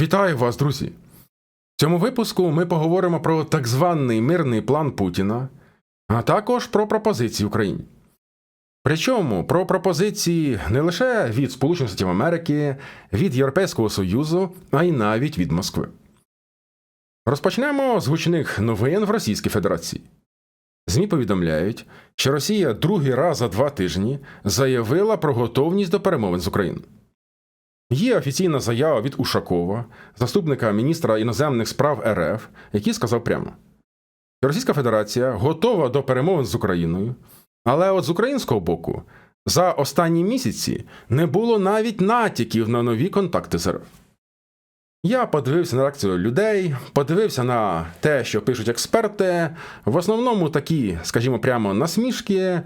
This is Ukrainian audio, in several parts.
Вітаю вас, друзі! В цьому випуску ми поговоримо про так званий мирний план Путіна, а також про пропозиції Україні. Причому про пропозиції не лише від Сполучених Штатів Америки, від Європейського Союзу, а й навіть від Москви. Розпочнемо з гучних новин в Російській Федерації. ЗМІ повідомляють, що Росія другий раз за два тижні заявила про готовність до перемовин з Україною. Є офіційна заява від Ушакова, заступника міністра іноземних справ РФ, який сказав прямо: Російська Федерація готова до перемовин з Україною, але от з українського боку за останні місяці не було навіть натяків на нові контакти з РФ. Я подивився на реакцію людей, подивився на те, що пишуть експерти. В основному такі, скажімо прямо, насмішки.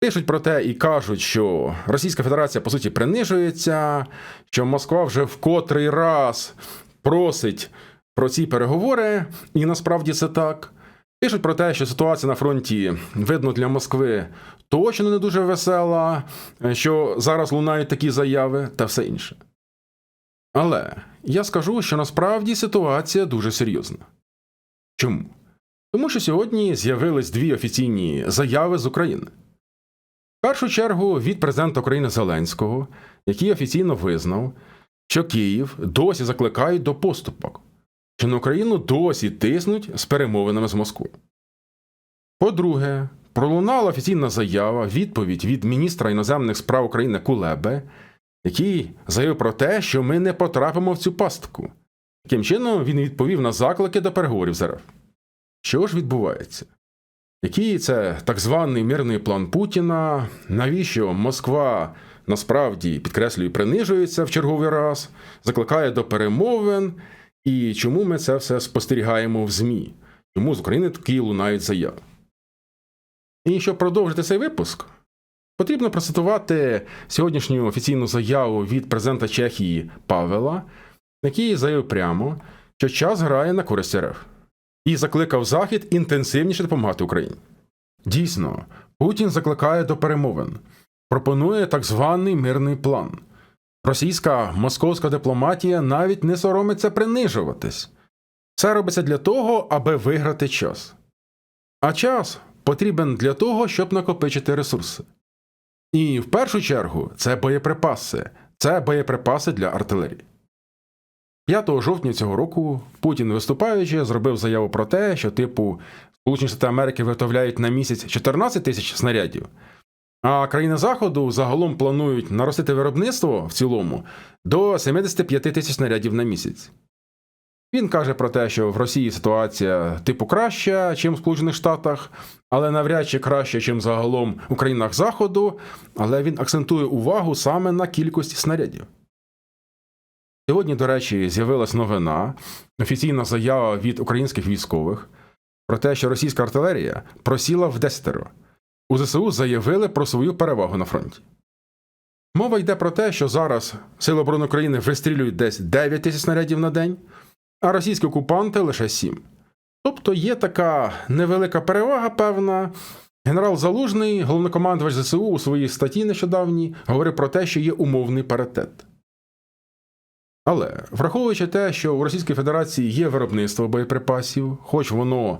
Пишуть про те і кажуть, що Російська Федерація по суті принижується, що Москва вже в котрий раз просить про ці переговори, і насправді це так. Пишуть про те, що ситуація на фронті видно для Москви точно не дуже весела, що зараз лунають такі заяви та все інше. Але я скажу, що насправді ситуація дуже серйозна. Чому? Тому що сьогодні з'явились дві офіційні заяви з України. В першу чергу від президента України Зеленського, який офіційно визнав, що Київ досі закликають до поступок, що на Україну досі тиснуть з перемовинами з Москвою. По-друге, пролунала офіційна заява, відповідь від міністра іноземних справ України Кулеби, який заявив про те, що ми не потрапимо в цю пастку. Таким чином, він відповів на заклики до переговорів з РФ. Що ж відбувається? Який це так званий мирний план Путіна? Навіщо Москва насправді підкреслюю, принижується в черговий раз, закликає до перемовин, і чому ми це все спостерігаємо в ЗМІ? Чому з України такі лунають заяви? І щоб продовжити цей випуск, потрібно процитувати сьогоднішню офіційну заяву від президента Чехії Павела, який заявив прямо, що час грає на користь РФ і закликав Захід інтенсивніше допомагати Україні. Дійсно, Путін закликає до перемовин, пропонує так званий мирний план. Російська московська дипломатія навіть не соромиться принижуватись. Це робиться для того, аби виграти час. А час потрібен для того, щоб накопичити ресурси. І в першу чергу це боєприпаси, це боєприпаси для артилерії. 5 жовтня цього року Путін, виступаючи, зробив заяву про те, що, типу, Сполучені Штати Америки виготовляють на місяць 14 тисяч снарядів, а країни Заходу загалом планують наростити виробництво в цілому до 75 тисяч снарядів на місяць. Він каже про те, що в Росії ситуація типу краща, ніж в Сполучених Штатах, але навряд чи краще, ніж загалом у країнах Заходу, але він акцентує увагу саме на кількості снарядів. Сьогодні, до речі, з'явилась новина, офіційна заява від українських військових про те, що російська артилерія просіла в десятеро. У ЗСУ заявили про свою перевагу на фронті. Мова йде про те, що зараз Сили оборони України вистрілюють десь 9 тисяч снарядів на день, а російські окупанти лише 7. Тобто є така невелика перевага, певна. Генерал Залужний, головнокомандувач ЗСУ у своїй статті нещодавній, говорив про те, що є умовний паритет. Але враховуючи те, що у Російській Федерації є виробництво боєприпасів, хоч воно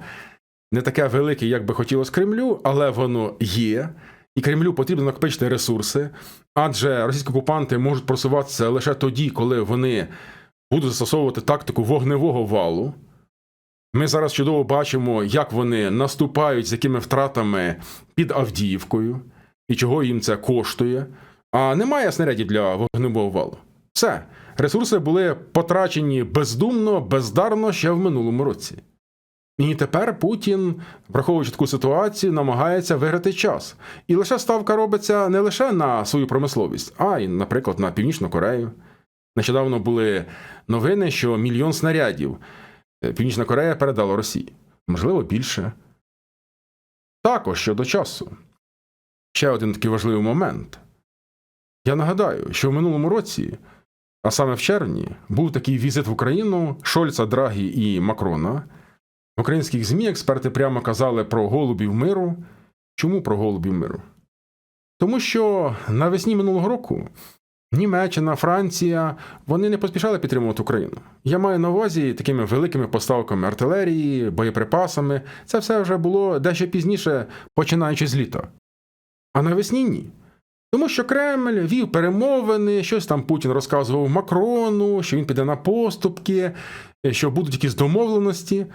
не таке велике, як би хотілося Кремлю, але воно є, і Кремлю потрібно накопичити ресурси, адже російські окупанти можуть просуватися лише тоді, коли вони будуть застосовувати тактику вогневого валу. Ми зараз чудово бачимо, як вони наступають з якими втратами під Авдіївкою і чого їм це коштує. А немає снарядів для вогневого валу. Все. Ресурси були потрачені бездумно, бездарно ще в минулому році. І тепер Путін, враховуючи таку ситуацію, намагається виграти час. І лише ставка робиться не лише на свою промисловість, а й, наприклад, на Північну Корею. Нещодавно були новини, що мільйон снарядів Північна Корея передала Росії. Можливо, більше. Також щодо часу. Ще один такий важливий момент. Я нагадаю, що в минулому році. А саме в червні був такий візит в Україну Шольца, Драгі і Макрона. В українських ЗМІ експерти прямо казали про голубів миру. Чому про голубів миру? Тому що навесні минулого року Німеччина, Франція вони не поспішали підтримувати Україну. Я маю на увазі такими великими поставками артилерії, боєприпасами. Це все вже було дещо пізніше, починаючи з літа. А навесні ні. Тому що Кремль вів перемовини, щось там Путін розказував Макрону, що він піде на поступки, що будуть якісь домовленості.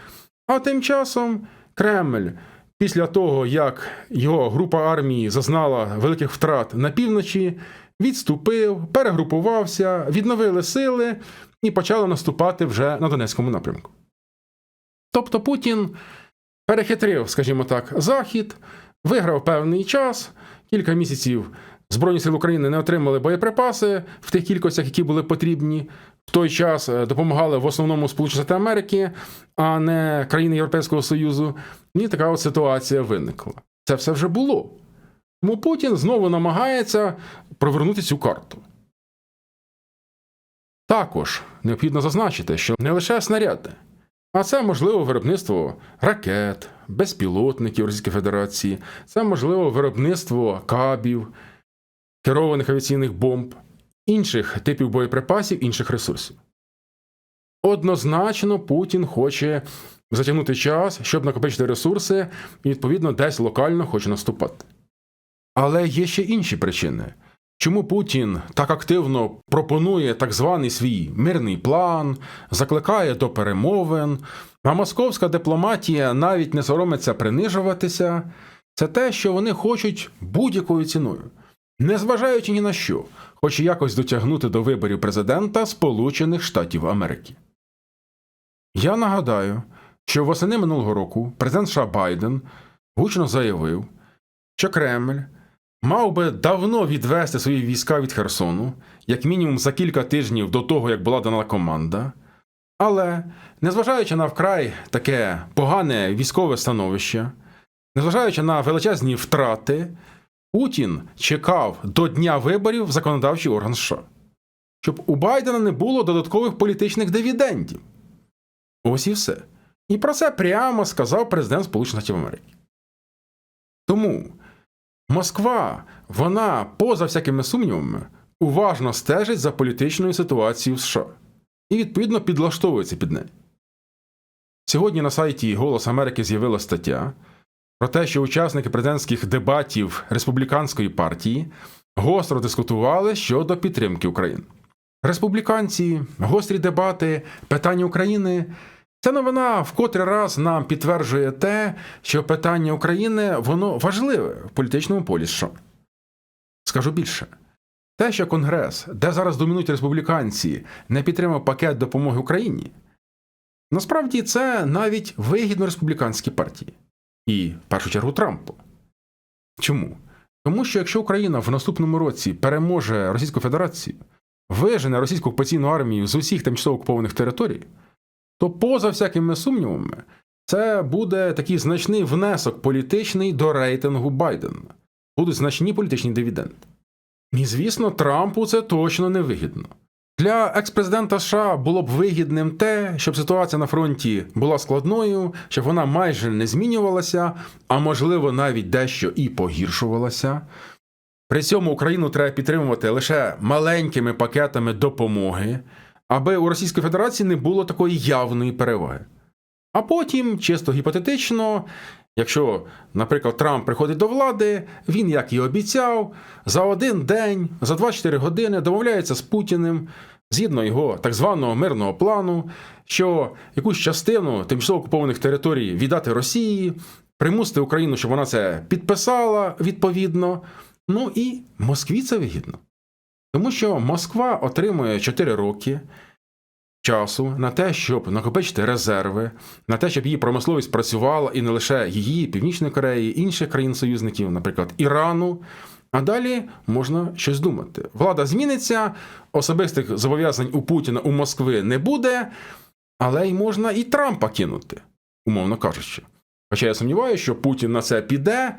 А тим часом Кремль, після того, як його група армії зазнала великих втрат на півночі, відступив, перегрупувався, відновили сили і почали наступати вже на Донецькому напрямку. Тобто Путін перехитрив, скажімо так, Захід, виграв певний час, кілька місяців Збройні сили України не отримали боєприпаси в тих кількостях, які були потрібні. В той час е, допомагали в основному Сполучені Штати Америки, а не країни Європейського Союзу. І така от ситуація виникла. Це все вже було. Тому Путін знову намагається провернути цю карту. Також необхідно зазначити, що не лише снаряди, а це можливо виробництво ракет, безпілотників Російської Федерації, це можливо виробництво кабів, керованих авіаційних бомб, інших типів боєприпасів, інших ресурсів. Однозначно, Путін хоче затягнути час, щоб накопичити ресурси, і, відповідно, десь локально хоче наступати. Але є ще інші причини. Чому Путін так активно пропонує так званий свій мирний план, закликає до перемовин, а московська дипломатія навіть не соромиться принижуватися, це те, що вони хочуть будь-якою ціною, незважаючи ні на що, хоч якось дотягнути до виборів президента Сполучених Штатів Америки. Я нагадаю, що восени минулого року президент США Байден гучно заявив, що Кремль мав би давно відвести свої війська від Херсону, як мінімум за кілька тижнів до того, як була дана команда. Але, незважаючи на вкрай таке погане військове становище, незважаючи на величезні втрати, Путін чекав до дня виборів в законодавчий орган США, щоб у Байдена не було додаткових політичних дивідендів. Ось і все. І про це прямо сказав президент Сполучених Штатів Америки. Тому Москва, вона, поза всякими сумнівами, уважно стежить за політичною ситуацією в США і, відповідно, підлаштовується під неї. Сьогодні на сайті Голос Америки з'явилася стаття про те, що учасники президентських дебатів республіканської партії гостро дискутували щодо підтримки України. Республіканці, гострі дебати, питання України. Ця новина в котрий раз нам підтверджує те, що питання України воно важливе в політичному полі США. Скажу більше, те, що Конгрес, де зараз домінують республіканці, не підтримав пакет допомоги Україні, насправді це навіть вигідно республіканській партії і, в першу чергу, Трампу. Чому? Тому що якщо Україна в наступному році переможе Російську Федерацію, вижене російську окупаційну армію з усіх тимчасово окупованих територій, то поза всякими сумнівами, це буде такий значний внесок політичний до рейтингу Байдена. Будуть значні політичні дивіденди. І, звісно, Трампу це точно не вигідно. Для екс-президента США було б вигідним те, щоб ситуація на фронті була складною, щоб вона майже не змінювалася, а можливо навіть дещо і погіршувалася. При цьому Україну треба підтримувати лише маленькими пакетами допомоги, аби у Російської Федерації не було такої явної переваги. А потім, чисто гіпотетично, якщо, наприклад, Трамп приходить до влади, він, як і обіцяв, за один день, за 24 години домовляється з Путіним, згідно його так званого мирного плану, що якусь частину тимчасово окупованих територій віддати Росії, примусити Україну, щоб вона це підписала відповідно. Ну і Москві це вигідно. Тому що Москва отримує 4 роки часу на те, щоб накопичити резерви, на те, щоб її промисловість працювала і не лише її, Північної Кореї, інших країн-союзників, наприклад, Ірану. А далі можна щось думати. Влада зміниться, особистих зобов'язань у Путіна у Москви не буде, але й можна і Трампа кинути, умовно кажучи. Хоча я сумніваюся, що Путін на це піде.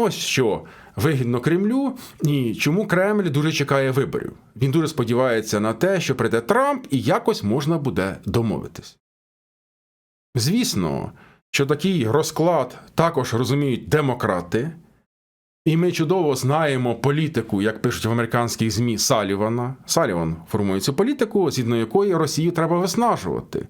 Ось що вигідно Кремлю, і чому Кремль дуже чекає виборів. Він дуже сподівається на те, що прийде Трамп і якось можна буде домовитись. Звісно, що такий розклад також розуміють демократи, І ми чудово знаємо політику, як пишуть в американських ЗМІ Салівана. Саліван формує цю політику, згідно якої Росію треба виснажувати.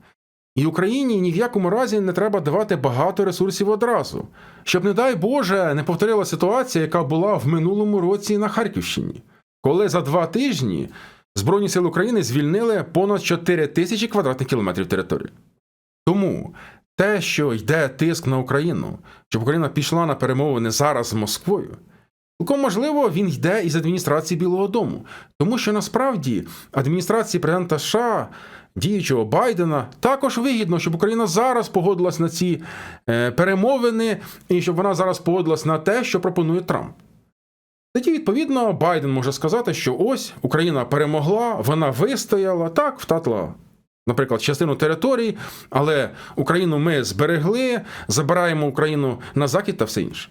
І Україні ні в якому разі не треба давати багато ресурсів одразу, щоб, не дай Боже, не повторила ситуація, яка була в минулому році на Харківщині, коли за два тижні Збройні сили України звільнили понад 4 тисячі квадратних кілометрів території. Тому те, що йде тиск на Україну, щоб Україна пішла на перемовини зараз з Москвою, цілком можливо, він йде із адміністрації Білого Дому, тому що насправді адміністрації президента США, діючого Байдена, також вигідно, щоб Україна зараз погодилась на ці е, перемовини, і щоб вона зараз погодилась на те, що пропонує Трамп. Тоді, відповідно, Байден може сказати, що ось Україна перемогла, вона вистояла, так, втратила, наприклад, частину територій, але Україну ми зберегли, забираємо Україну на захід та все інше.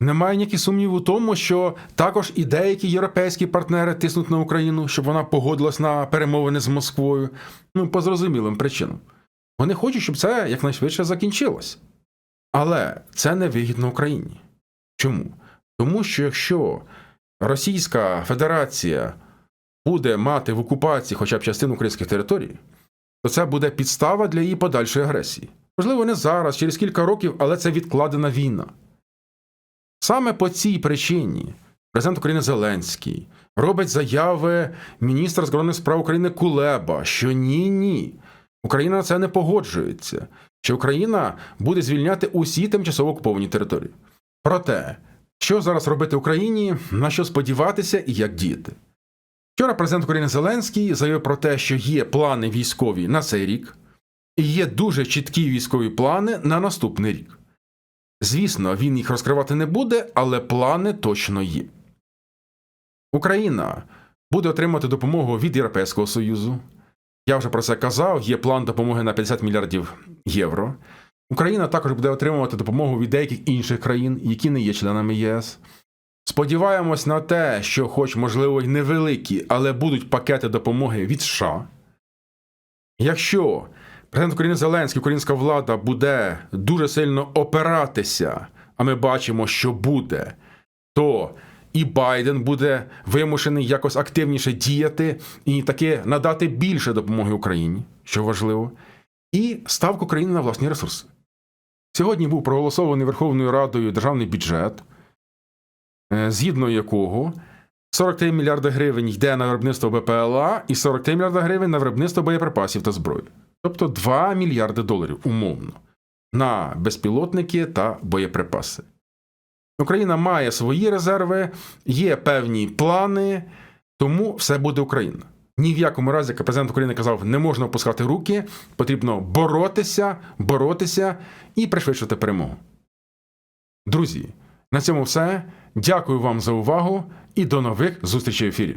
Немає ніяких сумнівів у тому, що також і деякі європейські партнери тиснуть на Україну, щоб вона погодилась на перемовини з Москвою, ну, по зрозумілим причинам. Вони хочуть, щоб це якнайшвидше закінчилось. Але це не вигідно Україні. Чому? Тому що якщо Російська Федерація буде мати в окупації хоча б частину українських територій, то це буде підстава для її подальшої агресії. Можливо, не зараз, через кілька років, але це відкладена війна. Саме по цій причині президент України Зеленський робить заяви міністра закордонних справ України Кулеба, що ні, ні, Україна на це не погоджується, що Україна буде звільняти усі тимчасово окуповані території. Проте, що зараз робити Україні, на що сподіватися і як діяти? Вчора президент України Зеленський заявив про те, що є плани військові на цей рік, і є дуже чіткі військові плани на наступний рік. Звісно, він їх розкривати не буде, але плани точно є. Україна буде отримати допомогу від Європейського Союзу. Я вже про це казав. Є план допомоги на 50 мільярдів євро. Україна також буде отримувати допомогу від деяких інших країн, які не є членами ЄС. Сподіваємось на те, що, хоч, можливо, й невеликі, але будуть пакети допомоги від США. Якщо президент України Зеленський, українська влада буде дуже сильно опиратися, а ми бачимо, що буде, то і Байден буде вимушений якось активніше діяти і таки надати більше допомоги Україні, що важливо, і ставку країни на власні ресурси. Сьогодні був проголосований Верховною Радою державний бюджет, е, згідно якого 43 мільярди гривень йде на виробництво БПЛА і 43 мільярди гривень на виробництво боєприпасів та зброї. Тобто 2 мільярди доларів умовно на безпілотники та боєприпаси. Україна має свої резерви, є певні плани, тому все буде Україна. Ні в якому разі, як президент України казав, не можна опускати руки, потрібно боротися, боротися і пришвидшити перемогу. Друзі, на цьому все. Дякую вам за увагу і до нових зустрічей в ефірі.